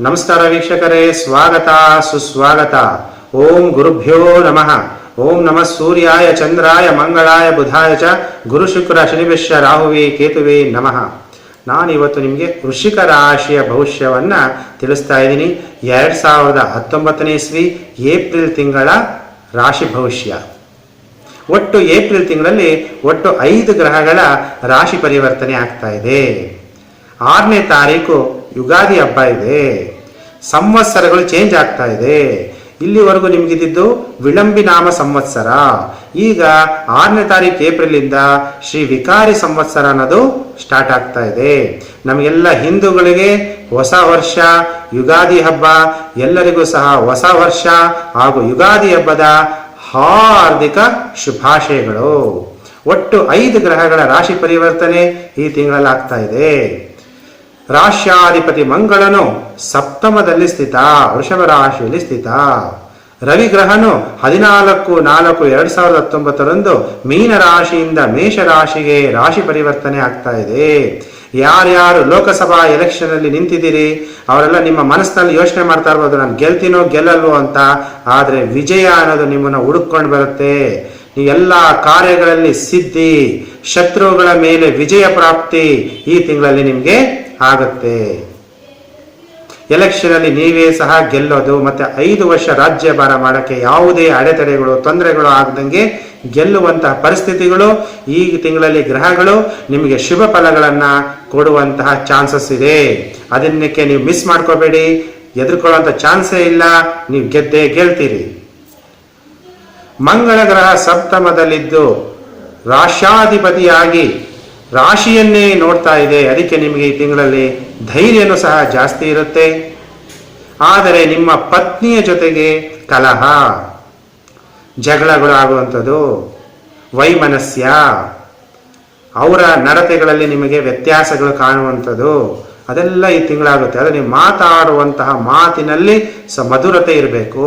ನಮಸ್ಕಾರ ವೀಕ್ಷಕರೇ, ಸ್ವಾಗತ, ಸುಸ್ವಾಗತ. ಓಂ ಗುರುಭ್ಯೋ ನಮಃ. ಓಂ ನಮಃ ಸೂರ್ಯಾಯ, ಚಂದ್ರಾಯ, ಮಂಗಳಾಯ, ಬುಧಾಯ ಚ, ಗುರು ಶುಕ್ರ ಶನಿವಿಶ್ವ ರಾಹುವೇ, ಕೇತುವೆ ನಮಃ. ನಾನು ಇವತ್ತು ನಿಮಗೆ ಕೃಷಿಕ ರಾಶಿಯ ಭವಿಷ್ಯವನ್ನ ತಿಳಿಸ್ತಾ ಇದ್ದೀನಿ. ಎರಡ್ ಸಾವಿರದ ಹತ್ತೊಂಬತ್ತನೇ ಇಸ್ವಿ, ಏಪ್ರಿಲ್ ತಿಂಗಳ ರಾಶಿ ಭವಿಷ್ಯ. ಒಟ್ಟು ಏಪ್ರಿಲ್ ತಿಂಗಳಲ್ಲಿ ಒಟ್ಟು ಐದು ಗ್ರಹಗಳ ರಾಶಿ ಪರಿವರ್ತನೆ ಆಗ್ತಾ ಇದೆ. ಆರನೇ ತಾರೀಕು ಯುಗಾದಿ ಹಬ್ಬ ಇದೆ. ಸಂವತ್ಸರಗಳು ಚೇಂಜ್ ಆಗ್ತಾ ಇದೆ. ಇಲ್ಲಿವರೆಗೂ ನಿಮಗಿದ್ದಿದ್ದು ವಿಳಂಬಿ ನಾಮ ಸಂವತ್ಸರ. ಈಗ ಆರನೇ ತಾರೀಕು ಏಪ್ರಿಲಿಂದ ಶ್ರೀ ವಿಕಾರಿ ಸಂವತ್ಸರ ಅನ್ನೋದು ಸ್ಟಾರ್ಟ್ ಆಗ್ತಾ ಇದೆ. ನಮಗೆಲ್ಲ ಹಿಂದೂಗಳಿಗೆ ಹೊಸ ವರ್ಷ, ಯುಗಾದಿ ಹಬ್ಬ, ಎಲ್ಲರಿಗೂ ಸಹ ಹೊಸ ವರ್ಷ ಹಾಗೂ ಯುಗಾದಿ ಹಬ್ಬದ ಹಾರ್ದಿಕ ಶುಭಾಶಯಗಳು. ಒಟ್ಟು ಐದು ಗ್ರಹಗಳ ರಾಶಿ ಪರಿವರ್ತನೆ ಈ ತಿಂಗಳಲ್ಲಿ ಆಗ್ತಾ ಇದೆ. ರಾಶ್ಯಾಧಿಪತಿ ಮಂಗಳನು ಸಪ್ತಮದಲ್ಲಿ ಸ್ಥಿತ ವೃಷಭ ರಾಶಿಯಲ್ಲಿ ಸ್ಥಿತ. ರವಿ ಗ್ರಹನು ಹದಿನಾಲ್ಕು, ನಾಲ್ಕು, ಎರಡ್ ಸಾವಿರದ ಹತ್ತೊಂಬತ್ತರಂದು ಮೀನ ರಾಶಿಯಿಂದ ಮೇಷ ರಾಶಿಗೆ ರಾಶಿ ಪರಿವರ್ತನೆ ಆಗ್ತಾ ಇದೆ. ಯಾರ್ಯಾರು ಲೋಕಸಭಾ ಎಲೆಕ್ಷನ್ ಅಲ್ಲಿ ನಿಂತಿದ್ದೀರಿ, ಅವರೆಲ್ಲ ನಿಮ್ಮ ಮನಸ್ಸಿನಲ್ಲಿ ಯೋಚನೆ ಮಾಡ್ತಾ ಇರ್ಬೋದು, ನಾನು ಗೆಲ್ತೀನೋ ಗೆಲ್ಲಲ್ವೋ ಅಂತ. ಆದ್ರೆ ವಿಜಯ ಅನ್ನೋದು ನಿಮ್ಮನ್ನ ಹುಡುಕೊಂಡು ಬರುತ್ತೆ. ಎಲ್ಲ ಕಾರ್ಯಗಳಲ್ಲಿ ಸಿದ್ಧಿ, ಶತ್ರುಗಳ ಮೇಲೆ ವಿಜಯ ಪ್ರಾಪ್ತಿ ಈ ತಿಂಗಳಲ್ಲಿ ನಿಮಗೆ ಆಗುತ್ತೆ. ಎಲೆಕ್ಷನ್ ಅಲ್ಲಿ ನೀವೇ ಸಹ ಗೆಲ್ಲೋದು, ಮತ್ತೆ ಐದು ವರ್ಷ ರಾಜ್ಯಭಾರ ಮಾಡಕ್ಕೆ ಯಾವುದೇ ಅಡೆತಡೆಗಳು, ತೊಂದರೆಗಳು ಆಗದಂಗೆ ಗೆಲ್ಲುವಂತಹ ಪರಿಸ್ಥಿತಿಗಳು, ಈ ತಿಂಗಳಲ್ಲಿ ಗ್ರಹಗಳು ನಿಮಗೆ ಶುಭ ಫಲಗಳನ್ನ ಕೊಡುವಂತಹ ಚಾನ್ಸಸ್ ಇದೆ. ಅದನ್ನಕ್ಕೆ ನೀವು ಮಿಸ್ ಮಾಡ್ಕೋಬೇಡಿ? ಎದುರ್ಕೊಳ್ಳುವಂತ ಚಾನ್ಸೇ ಇಲ್ಲ. ನೀವು ಗೆದ್ದೇ ಗೆಲ್ತೀರಿ. ಮಂಗಳ ಗ್ರಹ ಸಪ್ತಮದಲ್ಲಿದ್ದು ರಾಶಾಧಿಪತಿಯಾಗಿ ರಾಶಿಯನ್ನೇ ನೋಡ್ತಾ ಇದೆ. ಅದಕ್ಕೆ ನಿಮಗೆ ಈ ತಿಂಗಳಲ್ಲಿ ಧೈರ್ಯನೂ ಸಹ ಜಾಸ್ತಿ ಇರುತ್ತೆ. ಆದರೆ ನಿಮ್ಮ ಪತ್ನಿಯ ಜೊತೆಗೆ ಕಲಹ, ಜಗಳಗಳು ಆಗುವಂಥದ್ದು, ವೈಮನಸ್ಯ, ಅವರ ನಡತೆಗಳಲ್ಲಿ ನಿಮಗೆ ವ್ಯತ್ಯಾಸಗಳು ಕಾಣುವಂಥದ್ದು, ಅದೆಲ್ಲ ಈ ತಿಂಗಳಾಗುತ್ತೆ. ಆದರೆ ನೀವು ಮಾತಾಡುವಂತಹ ಮಾತಿನಲ್ಲಿ ಸ ಮಧುರತೆ ಇರಬೇಕು.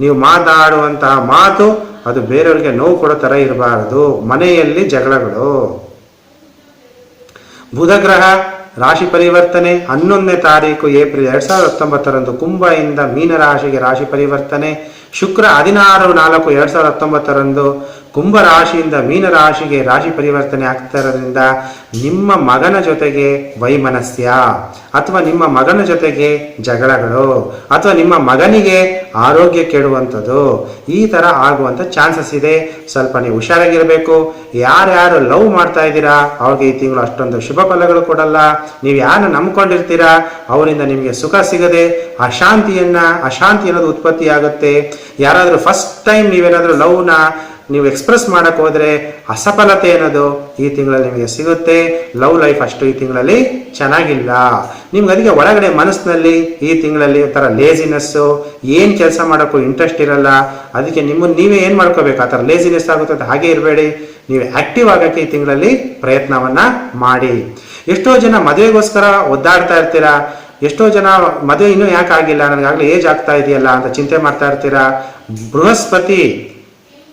ನೀವು ಮಾತಾಡುವಂತಹ ಮಾತು ಅದು ಬೇರೆಯವರಿಗೆ ನೋವು ಕೊಡೋ ಥರ ಇರಬಾರದು. ಮನೆಯಲ್ಲಿ ಜಗಳಗಳು. ಬುಧಗ್ರಹ ರಾಶಿ ಪರಿವರ್ತನೆ ಹನ್ನೊಂದನೇ ತಾರೀಕು ಏಪ್ರಿಲ್ ಎರಡ್ ಸಾವಿರದ ಹತ್ತೊಂಬತ್ತರಂದು ಕುಂಭದಿಂದ ಮೀನರಾಶಿಗೆ ರಾಶಿ ಪರಿವರ್ತನೆ. ಶುಕ್ರ ಹದಿನಾರು ನಾಲ್ಕು ಎರಡ್ ಸಾವಿರದ ಹತ್ತೊಂಬತ್ತರಂದು ಕುಂಭ ರಾಶಿಯಿಂದ ಮೀನ ರಾಶಿಗೆ ರಾಶಿ ಪರಿವರ್ತನೆ ಆಗ್ತಾ ಇರೋದ್ರಿಂದ ನಿಮ್ಮ ಮಗನ ಜೊತೆಗೆ ವೈಮನಸ್ಯ, ಅಥವಾ ನಿಮ್ಮ ಮಗನ ಜೊತೆಗೆ ಜಗಳಗಳು, ಅಥವಾ ನಿಮ್ಮ ಮಗನಿಗೆ ಆರೋಗ್ಯ ಕೆಡುವಂಥದ್ದು, ಈ ತರ ಆಗುವಂತ ಚಾನ್ಸಸ್ ಇದೆ. ಸ್ವಲ್ಪ ನೀವು ಹುಷಾರಾಗಿರ್ಬೇಕು. ಯಾರ್ಯಾರು ಲವ್ ಮಾಡ್ತಾ ಇದ್ದೀರಾ, ಅವ್ರಿಗೆ ಈ ತಿಂಗಳು ಅಷ್ಟೊಂದು ಶುಭ ಫಲಗಳು ಕೊಡಲ್ಲ. ನೀವು ಯಾರನ್ನ ನಂಬ್ಕೊಂಡಿರ್ತೀರಾ, ಅವರಿಂದ ನಿಮಗೆ ಸುಖ ಸಿಗದೆ ಅಶಾಂತಿಯನ್ನು, ಅಶಾಂತಿ ಅನ್ನೋದು ಉತ್ಪತ್ತಿ ಆಗುತ್ತೆ ಯಾರಾದರೂ ಫಸ್ಟ್ ಟೈಮ್ ನೀವೇನಾದರೂ ಲವ್ನ ನೀವು ಎಕ್ಸ್ಪ್ರೆಸ್ ಮಾಡಕ್ ಹೋದ್ರೆ ಅಸಫಲತೆ ಏನದು ಈ ತಿಂಗಳಲ್ಲಿ ನಿಮಗೆ ಸಿಗುತ್ತೆ. ಲವ್ ಲೈಫ್ ಅಷ್ಟು ಈ ತಿಂಗಳಲ್ಲಿ ಚೆನ್ನಾಗಿಲ್ಲ. ನಿಮ್ಗೆ ಅದಕ್ಕೆ ಒಳಗಡೆ ಮನಸ್ಸಿನಲ್ಲಿ ಈ ತಿಂಗಳಲ್ಲಿ ಒಂಥರ ಲೇಸಿನೆಸ್ಸು ಏನು ಕೆಲಸ ಮಾಡೋಕ್ಕೂ ಇಂಟ್ರೆಸ್ಟ್ ಇರಲ್ಲ. ಅದಕ್ಕೆ ನಿಮ್ಮನ್ನು ನೀವೇ ಏನು ಮಾಡ್ಕೋಬೇಕು? ಆ ಥರ ಲೇಸಿನೆಸ್ ಆಗುತ್ತೆ ಹಾಗೆ ಇರಬೇಡಿ. ನೀವು ಆಕ್ಟಿವ್ ಆಗಕ್ಕೆ ಈ ತಿಂಗಳಲ್ಲಿ ಪ್ರಯತ್ನವನ್ನ ಮಾಡಿ. ಎಷ್ಟೋ ಜನ ಮದುವೆಗೋಸ್ಕರ ಒದ್ದಾಡ್ತಾ ಇರ್ತೀರಾ? ಎಷ್ಟೋ ಜನ ಮದುವೆ ಇನ್ನೂ ಯಾಕೆ ಆಗಿಲ್ಲ? ನನಗಾಗಲೇ ಏಜ್ ಆಗ್ತಾ ಇದೆಯಲ್ಲ ಅಂತ ಚಿಂತೆ ಮಾಡ್ತಾ ಇರ್ತೀರಾ? ಬೃಹಸ್ಪತಿ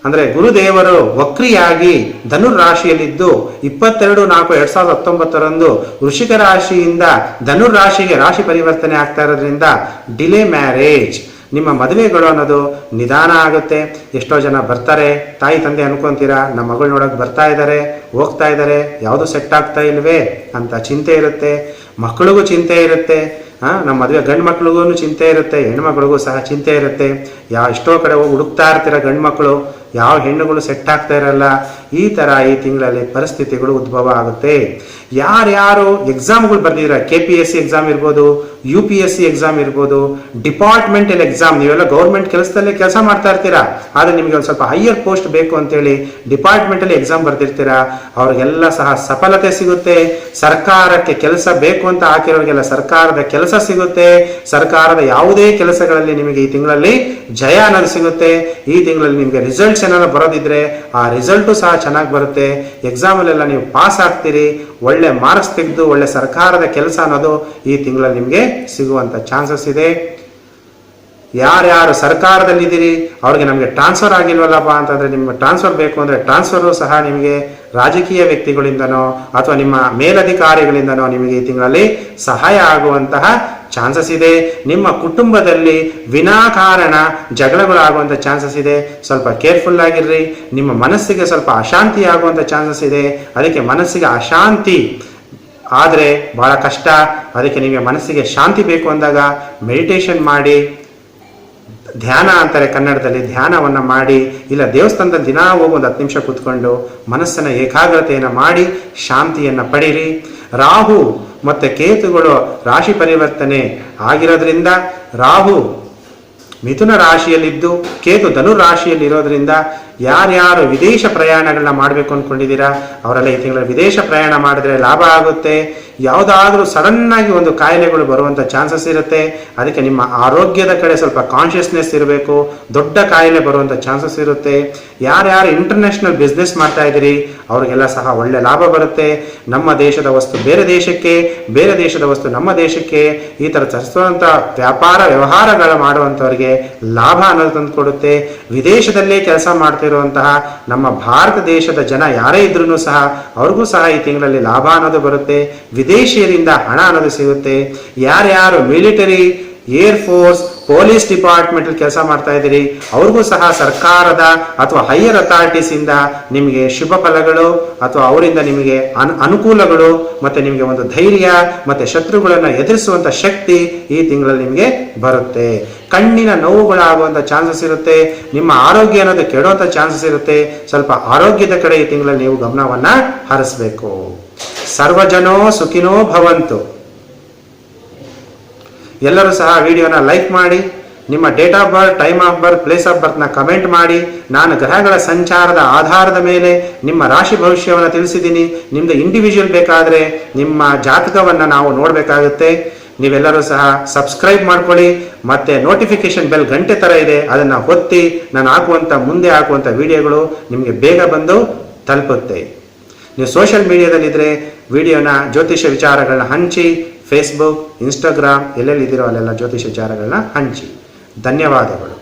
ಅಂದ್ರೆ ಗುರುದೇವರು ವಕ್ರಿಯಾಗಿ ಧನುರ್ ರಾಶಿಯಲ್ಲಿದ್ದು ಇಪ್ಪತ್ತೆರಡು ನಾಲ್ಕು ಎರಡ್ ಸಾವಿರದ ಹತ್ತೊಂಬತ್ತರಂದು ವೃಷಿಕ ರಾಶಿಯಿಂದ ಧನುರ್ ರಾಶಿಗೆ ರಾಶಿ ಪರಿವರ್ತನೆ ಆಗ್ತಾ ಇರೋದ್ರಿಂದ ಡಿಲೇ ಮ್ಯಾರೇಜ್. ನಿಮ್ಮ ಮದುವೆಗಳು ಅನ್ನೋದು ನಿಧಾನ ಆಗುತ್ತೆ. ಎಷ್ಟೋ ಜನ ಬರ್ತಾರೆ. ತಾಯಿ, ತಂದೆ ಅನ್ಕೊಂತೀರಾ? ನಮ್ಮ ಮಗಳು ನೋಡಕ್ ಬರ್ತಾ ಇದ್ದಾರೆ ಹೋಗ್ತಾ ಇದ್ದಾರೆ ಯಾವುದು ಸೆಟ್ ಆಗ್ತಾ ಇಲ್ವೇ ಅಂತ ಚಿಂತೆ ಇರುತ್ತೆ. ಮಕ್ಕಳಿಗೂ ಚಿಂತೆ ಇರುತ್ತೆ ಹಾಂ ನಮ್ಮ ಮದುವೆ ಗಂಡು ಮಕ್ಳಿಗೂ ಚಿಂತೆ ಇರುತ್ತೆ, ಹೆಣ್ಮಕ್ಳಿಗೂ ಸಹ ಚಿಂತೆ ಇರುತ್ತೆ. ಯಾವ ಎಷ್ಟೋ ಕಡೆ ಹೋಗಿ ಹುಡುಕ್ತಾ ಇರ್ತೀರ ಗಂಡು ಮಕ್ಕಳು ಯಾವ ಹೆಣ್ಣುಗಳು ಸೆಟ್ ಆಗ್ತಾ ಇರಲ್ಲ. ಈ ತರ ಈ ತಿಂಗಳಲ್ಲಿ ಪರಿಸ್ಥಿತಿಗಳು ಉದ್ಭವ ಆಗುತ್ತೆ. ಯಾರ್ಯಾರು ಎಕ್ಸಾಮ್ಗಳು ಬರ್ದಿದ್ರ K P S C exam ಇರ್ಬೋದು U P S C exam ಇರ್ಬೋದು ಡಿಪಾರ್ಟ್ಮೆಂಟಲ್ ಎಕ್ಸಾಮ್ ನೀವೆಲ್ಲ ಗೌರ್ಮೆಂಟ್ ಕೆಲಸದಲ್ಲೇ ಕೆಲಸ ಮಾಡ್ತಾ ಇರ್ತೀರಾ? ಆದ್ರೆ ನಿಮಗೆ ಒಂದು ಸ್ವಲ್ಪ ಹೈಯರ್ ಪೋಸ್ಟ್ ಬೇಕು ಅಂತೇಳಿ ಡಿಪಾರ್ಟ್ಮೆಂಟಲ್ಲಿ ಎಕ್ಸಾಮ್ ಬರ್ದಿರ್ತೀರಾ? ಅವ್ರಿಗೆಲ್ಲ ಸಹ ಸಫಲತೆ ಸಿಗುತ್ತೆ. ಸರ್ಕಾರಕ್ಕೆ ಕೆಲಸ ಬೇಕು ಅಂತ ಹಾಕಿರೋರಿಗೆಲ್ಲ ಸರ್ಕಾರದ ಕೆಲಸ ಸಿಗುತ್ತೆ. ಸರ್ಕಾರದ ಯಾವುದೇ ಕೆಲಸಗಳಲ್ಲಿ ನಿಮಗೆ ಈ ತಿಂಗಳಲ್ಲಿ ಜಯ ಅನ್ನೋದು ಸಿಗುತ್ತೆ. ಈ ತಿಂಗಳಲ್ಲಿ ನಿಮಗೆ ರಿಸಲ್ಟ್ಸ್ ಏನಾದ್ರು ಬರೋದಿದ್ರೆ ಆ ರಿಸಲ್ಟು ಸಹ ಚೆನ್ನಾಗಿ ಬರುತ್ತೆ. ಎಕ್ಸಾಮಲ್ಲೆಲ್ಲ ನೀವು ಪಾಸ್ ಆಗ್ತೀರಿ. ಒಳ್ಳೆ ಮಾರ್ಕ್ಸ್ ತೆಗೆದು, ಒಳ್ಳೆ ಸರ್ಕಾರದ ಕೆಲಸ ಅನ್ನೋದು ಈ ತಿಂಗಳಲ್ಲಿ ನಿಮಗೆ ಸಿಗುವಂತ ಚಾನ್ಸಸ್ ಇದೆ. ಯಾರ್ಯಾರು ಸರ್ಕಾರದಲ್ಲಿದ್ದೀರಿ, ಅವ್ರಿಗೆ ನಮಗೆ ಟ್ರಾನ್ಸ್ಫರ್ ಆಗಿಲ್ವಲ್ಲಪ್ಪ ಅಂತಂದ್ರೆ ನಿಮ್ಗೆ ಟ್ರಾನ್ಸ್ಫರ್ ಬೇಕು ಅಂದ್ರೆ ಟ್ರಾನ್ಸ್ಫರು ಸಹ ನಿಮಗೆ ರಾಜಕೀಯ ವ್ಯಕ್ತಿಗಳಿಂದನೋ ಅಥವಾ ನಿಮ್ಮ ಮೇಲಧಿಕಾರಿಗಳಿಂದನೋ ನಿಮಗೆ ಈ ತಿಂಗಳಲ್ಲಿ ಸಹಾಯ ಆಗುವಂತಹ ಚಾನ್ಸಸ್ ಇದೆ. ನಿಮ್ಮ ಕುಟುಂಬದಲ್ಲಿ ವಿನಾಕಾರಣ ಜಗಳಗಳಾಗುವಂಥ ಚಾನ್ಸಸ್ ಇದೆ. ಸ್ವಲ್ಪ ಕೇರ್ಫುಲ್ ಆಗಿರ್ರಿ. ನಿಮ್ಮ ಮನಸ್ಸಿಗೆ ಸ್ವಲ್ಪ ಅಶಾಂತಿ ಆಗುವಂಥ ಚಾನ್ಸಸ್ ಇದೆ. ಅದಕ್ಕೆ ಮನಸ್ಸಿಗೆ ಅಶಾಂತಿ ಆದರೆ ಬಹಳ ಕಷ್ಟ. ಅದಕ್ಕೆ ನಿಮಗೆ ಮನಸ್ಸಿಗೆ ಶಾಂತಿ ಬೇಕು ಅಂದಾಗ ಮೆಡಿಟೇಷನ್ ಮಾಡಿ. ಧ್ಯಾನ ಅಂತಾರೆ ಕನ್ನಡದಲ್ಲಿ, ಧ್ಯಾನವನ್ನು ಮಾಡಿ, ಇಲ್ಲ ದೇವಸ್ಥಾನದ ದಿನ ಹೋಗಿ ಒಂದು ಹತ್ತು ನಿಮಿಷ ಕೂತ್ಕೊಂಡು ಮನಸ್ಸನ್ನು ಏಕಾಗ್ರತೆಯನ್ನು ಮಾಡಿ ಶಾಂತಿಯನ್ನು ಪಡೀರಿ. ರಾಹು ಮತ್ತು ಕೇತುಗಳು ರಾಶಿ ಪರಿವರ್ತನೆ ಆಗಿರೋದ್ರಿಂದ, ರಾಹು ಮಿಥುನ ರಾಶಿಯಲ್ಲಿದ್ದು, ಕೇತು ಧನು ರಾಶಿಯಲ್ಲಿ ಇರೋದ್ರಿಂದ ಯಾರ್ಯಾರು ವಿದೇಶ ಪ್ರಯಾಣಗಳನ್ನ ಮಾಡಬೇಕು ಅಂದ್ಕೊಂಡಿದ್ದೀರಾ ಅವರೆಲ್ಲ ಈ ತಿಂಗಳ ವಿದೇಶ ಪ್ರಯಾಣ ಮಾಡಿದ್ರೆ ಲಾಭ ಆಗುತ್ತೆ. ಯಾವುದಾದ್ರೂ ಆಗಿ ಒಂದು ಕಾಯಿಲೆಗಳು ಬರುವಂಥ ಚಾನ್ಸಸ್ ಇರುತ್ತೆ. ಅದಕ್ಕೆ ನಿಮ್ಮ ಆರೋಗ್ಯದ ಕಡೆ ಸ್ವಲ್ಪ ಕಾನ್ಷಿಯಸ್ನೆಸ್ ಇರಬೇಕು. ದೊಡ್ಡ ಕಾಯಿಲೆ ಬರುವಂಥ ಚಾನ್ಸಸ್ ಇರುತ್ತೆ. ಯಾರ್ಯಾರು ಇಂಟರ್ನ್ಯಾಷನಲ್ ಬಿಸ್ನೆಸ್ ಮಾಡ್ತಾ ಇದ್ದೀರಿ, ಅವರಿಗೆಲ್ಲ ಸಹ ಒಳ್ಳೆ ಲಾಭ ಬರುತ್ತೆ. ನಮ್ಮ ದೇಶದ ವಸ್ತು ಬೇರೆ ದೇಶಕ್ಕೆ, ಬೇರೆ ದೇಶದ ವಸ್ತು ನಮ್ಮ ದೇಶಕ್ಕೆ. ಈ ಥರ ಚಲಿಸುವಂಥ ವ್ಯಾಪಾರ ವ್ಯವಹಾರಗಳ ಮಾಡುವಂಥವ್ರಿಗೆ ಲಾಭ ಅನ್ನೋದು ತಂದು ಕೊಡುತ್ತೆ. ವಿದೇಶದಲ್ಲೇ ಕೆಲಸ ಮಾಡ್ತಿರುವಂತಹ ನಮ್ಮ ಭಾರತ ದೇಶದ ಜನ ಯಾರೇ ಇದ್ರೂ ಸಹ ಅವ್ರಿಗೂ ಸಹ ಈ ತಿಂಗಳಲ್ಲಿ ಲಾಭ ಅನ್ನೋದು ಬರುತ್ತೆ, ವಿದೇಶಿಯರಿಂದ ಹಣ ಅನ್ನೋದು ಸಿಗುತ್ತೆ. ಯಾರ್ಯಾರು military air force police department ಕೆಲಸ ಮಾಡ್ತಾ ಇದ್ದೀರಿ. ಅವ್ರಿಗೂ ಸಹ ಸರ್ಕಾರದ ಅಥವಾ ಹೈಯರ್ ಅಥಾರಿಟೀಸ್ ಇಂದ ನಿಮಗೆ ಶುಭ ಫಲಗಳು ಅಥವಾ ಅವರಿಂದ ನಿಮಗೆ ಅನ್, ಅನುಕೂಲಗಳು ಮತ್ತೆ ನಿಮಗೆ ಒಂದು ಧೈರ್ಯ ಮತ್ತೆ ಶತ್ರುಗಳನ್ನು ಎದುರಿಸುವಂತ ಶಕ್ತಿ ಈ ತಿಂಗಳಲ್ಲಿ ನಿಮಗೆ ಬರುತ್ತೆ. ಕಣ್ಣಿನ ನೋವುಗಳಾಗುವಂತ ಚಾನ್ಸಸ್ ಇರುತ್ತೆ. ನಿಮ್ಮ ಆರೋಗ್ಯ ಅನ್ನೋದು ಕೆಡುವಂತ ಚಾನ್ಸಸ್ ಇರುತ್ತೆ. ಸ್ವಲ್ಪ ಆರೋಗ್ಯದ ಕಡೆ ಈ ತಿಂಗಳಲ್ಲಿ ನೀವು ಗಮನವನ್ನ ಹರಿಸಬೇಕು. ಸರ್ವಜನೋ ಸುಖಿನೋ ಭವಂತು. ಎಲ್ಲರೂ ಸಹ ವಿಡಿಯೋನ ಲೈಕ್ ಮಾಡಿ, ನಿಮ್ಮ date of birth time of birth place of ಬರ್ತ್ನ comment ಮಾಡಿ, ನಾನು ಗ್ರಹಗಳ ಸಂಚಾರದ ಆಧಾರದ ಮೇಲೆ ನಿಮ್ಮ ರಾಶಿ ಭವಿಷ್ಯವನ್ನು ತಿಳಿಸಿದ್ದೀನಿ. ನಿಮ್ಮದು ಇಂಡಿವಿಜುವಲ್ ಬೇಕಾದರೆ ನಿಮ್ಮ ಜಾತಕವನ್ನು ನಾವು ನೋಡಬೇಕಾಗುತ್ತೆ. ನೀವೆಲ್ಲರೂ ಸಹ ಸಬ್ಸ್ಕ್ರೈಬ್ ಮಾಡ್ಕೊಳ್ಳಿ, ಮತ್ತು ನೋಟಿಫಿಕೇಶನ್ ಬೆಲ್ ಗಂಟೆ ಥರ ಇದೆ, ಅದನ್ನು ಒತ್ತಿ, ನಾನು ಹಾಕುವಂಥ ಮುಂದೆ ಹಾಕುವಂಥ ವಿಡಿಯೋಗಳು ನಿಮಗೆ ಬೇಗ ಬಂದು ತಲುಪುತ್ತೆ. ನೀವು ಸೋಷಿಯಲ್ ಮೀಡಿಯಾದಲ್ಲಿದ್ದರೆ ವಿಡಿಯೋನ ಜ್ಯೋತಿಷ್ಯ ವಿಚಾರಗಳನ್ನ ಹಂಚಿ ಫೇಸ್ಬುಕ್ ಇನ್ಸ್ಟಾಗ್ರಾಮ್ ಎಲ್ಲೆಲ್ಲಿದ್ದೀರೋ ಅಲ್ಲೆಲ್ಲ ಜ್ಯೋತಿಷ್ಯ ವಿಚಾರಗಳನ್ನ ಹಂಚಿ. ಧನ್ಯವಾದಗಳು.